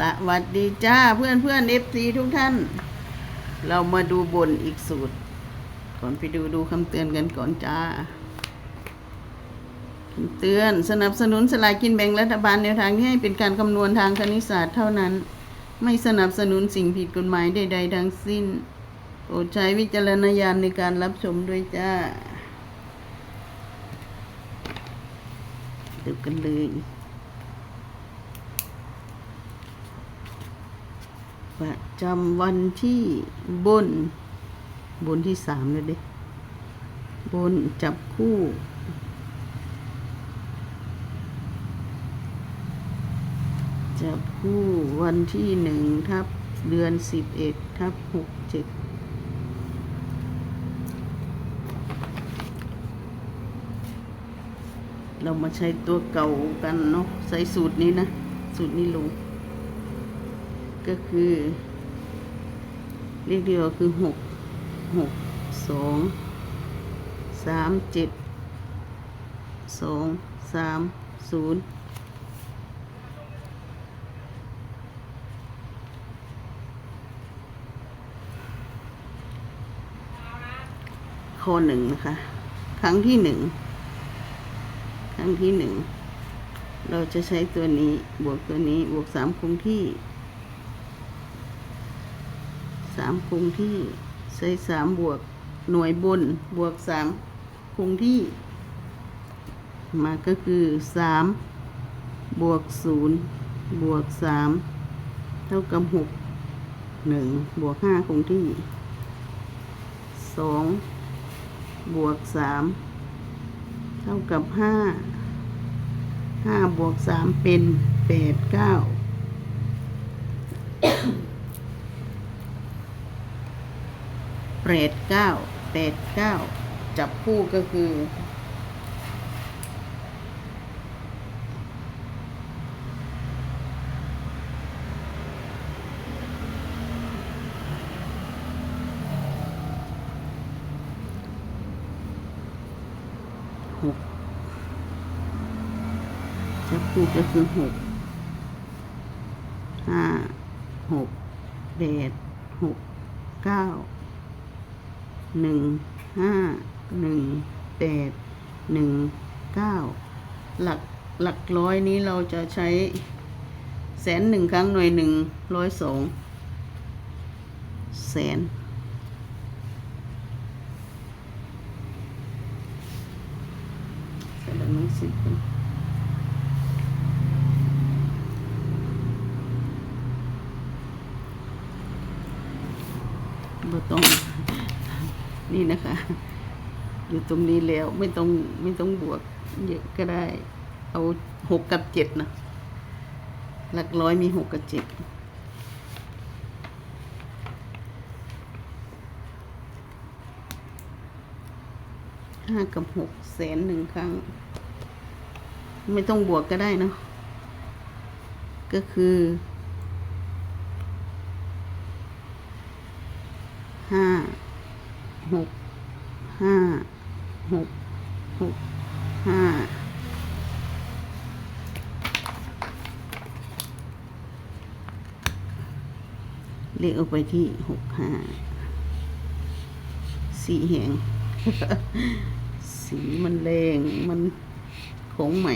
สวัสดีจ้าเพื่อนเพื่อนเอฟซีทุกท่าน เรามาดูบนอีกสูตร ก่อนไปดูดูคำเตือนกันก่อนจ้าคำเตือนสนับสนุนสลากกินแบ่งรัฐบาลแนวทางที่ให้เป็นการคำนวณทางคณิตศาสตร์เท่านั้น ไม่สนับสนุนสิ่งผิดกฎหมายใดๆทั้งสิ้นโปรดใช้วิจารณญาณในการรับชมด้วยจ้าดูกันเลย ประจำวันที่บน บนที่สามเลยเด้บนจับคู่จับคู่วันที่หนึ่งทับเดือนสิบเอ็ดทับหกเจ็ดเรามาใช้ตัวเก่ากันเนาะใส่สูตรนี้นะ สูตรนี้ลง ก็คือเรียกเดียวคือหกหกสองสามเจ็ดสองสามศูนย์ข้อหนึ่งนะคะ ครั้งที่หนึ่งครั้งที่หนึ่งเราจะใช้ตัวนี้บวกตัวนี้บวกสามคงที่ามคงที่ ใช้สามบวกหน่วยบนบวกสามคงที่ มาก็คือสามบวกศูนย์บวกสามเท่ากับหกหนึ่งบวกห้าคงที่สองบวกสามเท่ากับห้าห้าบวกสามเป็นแปดเก้า แปดเก้าแปดเก้าจับคู่ก็คือ หกจับคู่ก็คือหกห้าหกแปดหกเก้า หนึ่งห้าหนึ่งแปดหนึ่งเก้าหลักหลักร้อยนี้เราจะใช้แสนหนึ่งครั้งหน่วยหนึ่งร้อยสองแสนส่ละหนึ่งสิบบ่ต้อง นี่นะคะ อยู่ตรงนี้แล้วไม่ต้องไม่ต้องบวกเยอะก็ได้ เอาหกกับเจ็ดนะหลักร้อยมีหกกับเจ็ดห้ากับหกแสนหนึ่งครั้ง ไม่ต้องบวกก็ได้เนะก็คือห้า หกห้าหกหกห้าเลขออกไปที่หกห้าสีแหงสีมันแรงมันของใหม่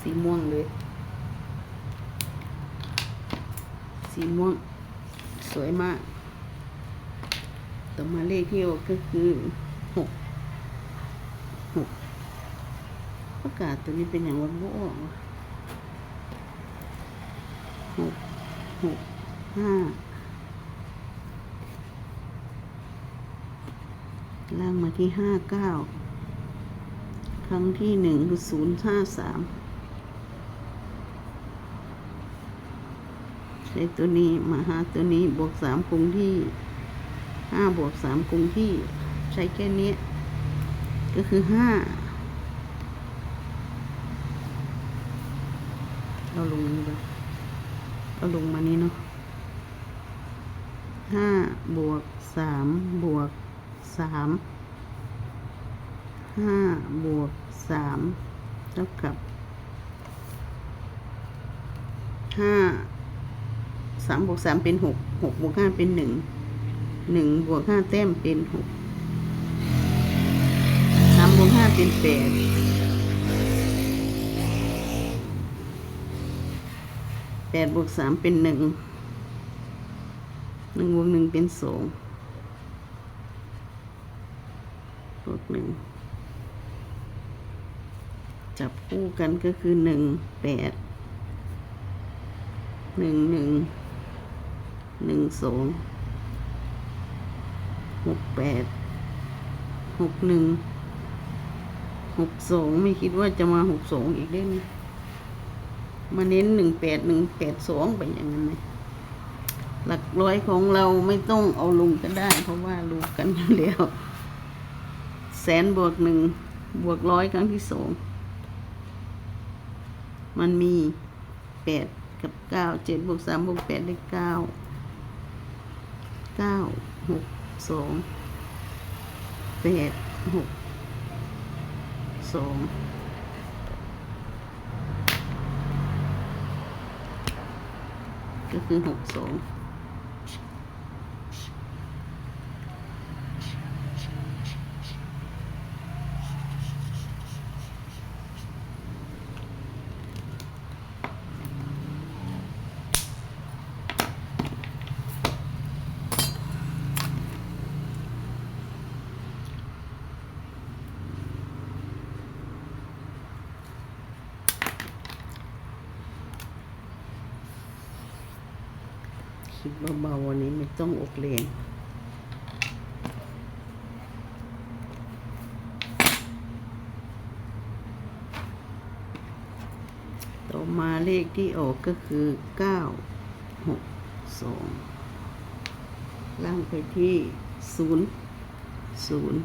สีม่วงเลย สีม่วง สวยมาก ต่อมาเลขที่ออกก็คือหกหกประกาศตัวนี้เป็นอย่างวันโบออกวหกหกห้าล่างมาที่ห้าเก้าครั้งที่หนึ่งคือศูนย์ห้าสาม ใช้ตัวนี้มาหาตัวนี้บวกสามคงที่ห้าบวกสามคงที่ใช้แค่นี้ ก็คือห้าเอาลงนี้ก่อนเอาลงมานี้เนาะห้าบวกสามบวกสามห้าบวกสามเท่ากับห้า สามบวกสามเป็นหกหกบวกห้าเป็นหนึ่งหนึ่งบวกห้าแต้มเป็นหกสามบวกห้าเป็นแปดแปดบวกสามเป็นหนึ่งหนึ่งบวกหนึ่งเป็นสองบวกหนึ่งจับคู่กันก็คือหนึ่งแปดหนึ่งหนึ่ง หนึ่งสองหกแปดหกหนึ่งหกสองไม่คิดว่าจะมาหกสองอีกได้ไหมมาเน้นหนึ่งแปดหนึ่งแปดสองไปอย่างนั้นไหมหลักร้อยของเราไม่ต้องเอาลงก็ได้ เพราะว่ารู้กันอยู่แล้วแสนบวกหนึ่งบวกร้อยครั้งที่สองมันมีแปดกับเก้าเจ็ดบวกสามบวกแปดได้เก้า เก้าหกสองแปดหกสองก็คือหกสอง คิดเบาๆวันนี้ไม่ต้องอกเลงต่อมาเลขที่ออกก็คือเก้าหกสองล่างไปที่ศูนย์ศูนย์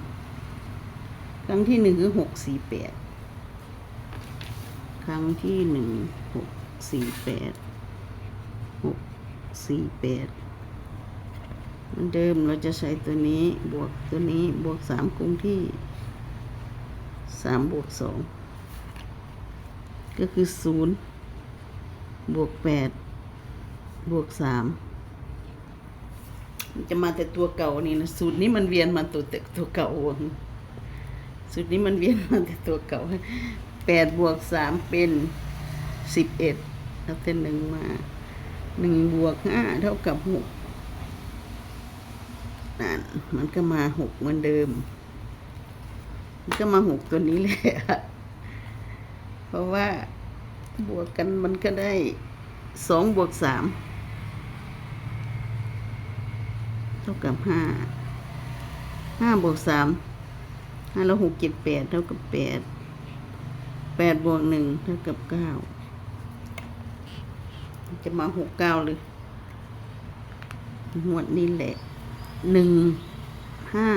ครั้งที่หนึ่งคือหกสี่แปดครั้งที่หนึ่งหกสี่แปด สี่แปดเหมือนเดิมเราจะใช้ตัวนี้บวกตัวนี้บวกสามคงที่สามบวกสองก็คือศูนย์บวกแปดบวกสามมันจะมาแต่ตัวเก่านี่นะสูตรนี้มันเวียนมาตัวแต่ตัวเก่าวนสูตรนี้มันเวียนมาแต่ตัวเก่าแปดบวกสามเป็นสิบเอ็ดแล้วเส้นหนึ่งมา หนึ่งบวกห้าเท่ากับหกนั่นมันก็มาหกเหมือนเดิม มันก็มาหกตัวนี้แหละเพราะว่าบวกกันมันก็ได้สองบวกสามเท่ากับห้าห้าบวกสามห้าแล้วหกเจ็ดแปดเท่ากับแปดแปดบวกหนึ่งเท่ากับเก้า จะมาหกเก้าเลยหวดนี้แหละหนึ่งห้า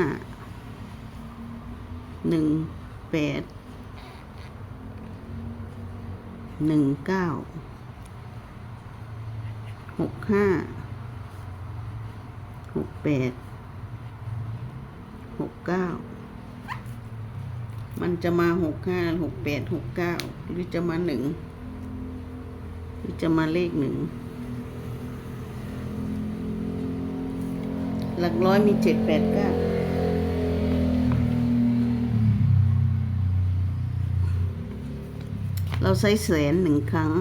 หนึ่งแปดหนึ่งเก้าหกห้าหกแปดหกเก้ามันจะมาหกห้าหกแปดหกเก้าหรือจะมาหนึ่ง หรือจะมาเลขหนึ่ง หลักร้อยมีเจ็ดแปดเก้าเราใช้แสนหนึ่งครั้ง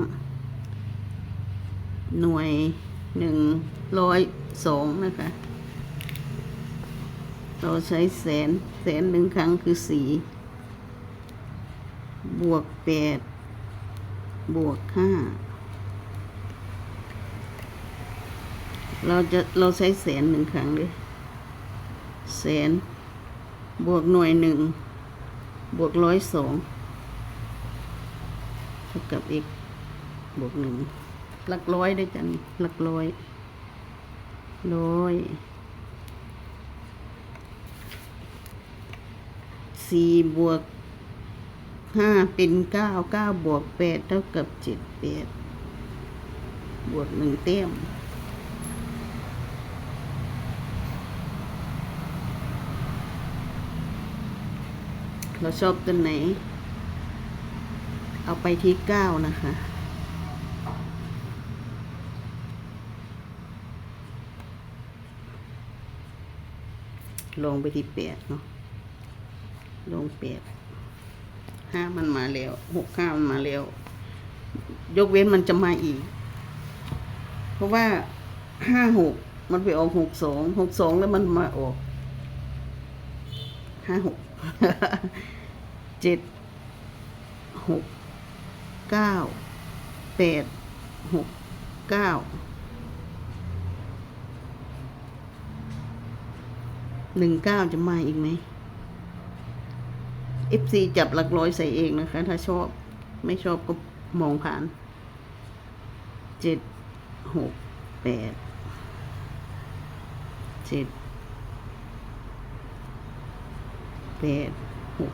หน่วยหนึ่งร้อยสองนะคะ เราใช้แสนแสนหนึ่งครั้งคือสี่บวกแปดบวกห้า เราจะเราใช้แสนหนึ่งครั้งเลยแสน บวกหน่วยหนึ่ง บวกร้อยสองเท่ากับอีกบวกหนึ่งหลักร้อยด้วยกันหลักร้อยร้อยสี่บวกห้าเป็นเก้าเก้าบวกแปดเท่ากับเจ็ดแปดบวกหนึ่งเต็ม เราชอบตัวไหน เอาไปที่เก้านะคะ ลงไปที่แปดเนาะ ลงแปดห้ามันมาแล้วหกห้ามันมาแล้ว ยกเว้นมันจะมาอีก เพราะว่าห้าหกมันไปออกหกสองหกสองแล้วมันมาออกห้าหก เจ็ดหกเก้าแปดหกเก้าหนึ่งเก้าจะมาอีกไหม FC จับหลักร้อยใส่เองนะคะ ถ้าชอบ ไม่ชอบก็มองผ่านเจ็ดหกแปดเจ็ด แปดหก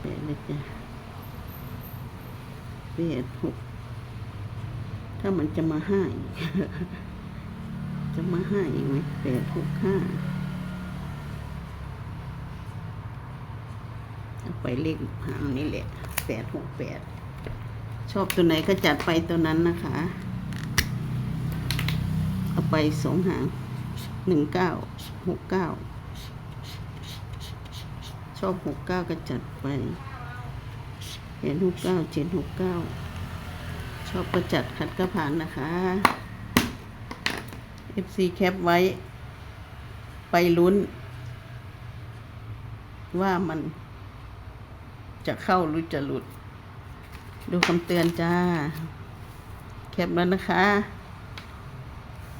แปดเลยจ้ะแปดหกถ้ามันจะมาห้าอีกจะมาห้าอีกไหมแปดหกห้าเอาไปเลขหางนี่แหละแปดหกแปดชอบตัวไหนก็จัดไปตัวนั้นนะคะ เอาไปสองหาง หนึ่งเก้าหกเก้าชอบหกเก้าก็จัดไปเห็นหกเก้าเจ็ดหกเก้าชอบก็จัดขัดก็ผ่านนะคะ FC แคปไว้ ไปลุ้น ว่ามันจะเข้าหรือจะหลุด ดูคำเตือนจ้า แคปแล้วนะคะ